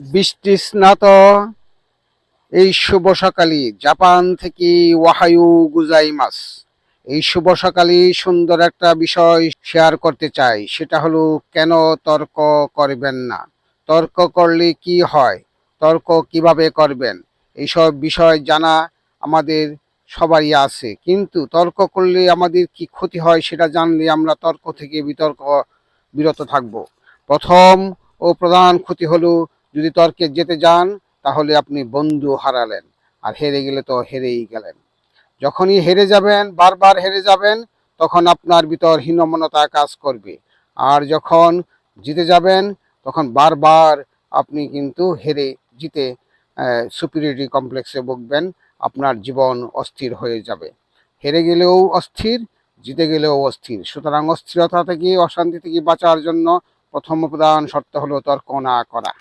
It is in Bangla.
বৃষ্টি স্নাত, এই শুভ সকালে জাপান থেকে ওয়াহায়ু গুজাইমাস। এই শুভ সকালে সুন্দর একটা বিষয় শেয়ার করতে চাই, সেটা হলো কেন তর্ক করবেন না? তর্ক করলে কি হয়? তর্ক কীভাবে করবেন? এইসব বিষয় জানা আমাদের সবারই আছে। কিন্তু তর্ক করলে আমাদের কি ক্ষতি হয় সেটা জানলে আমরা তর্ক থেকে বিতর্ক বিরত থাকব। প্রথম ও প্রধান ক্ষতি হলো যদি তর্কে যেতে যান, তাহলে আপনি বন্ধু হারালেন, আর হেরে গেলে তো হেরেই গেলেন। যখনই হেরে যাবেন, বারবার হেরে যাবেন, তখন আপনার ভিতর হীনমনতা কাজ করবে। আর যখন জিতে যাবেন, তখন বারবার আপনি কিন্তু হেরে জিতে সুপিরিয়রিটি কমপ্লেক্সে ভুগবেন, আপনার জীবন অস্থির হয়ে যাবে। হেরে গেলেও অস্থির, জিতে গেলেও অস্থির। সুতরাং অস্থিরতা থেকে, অশান্তি থেকে বাঁচার জন্য প্রথম প্রধান শর্ত হলো তর্ক না করা।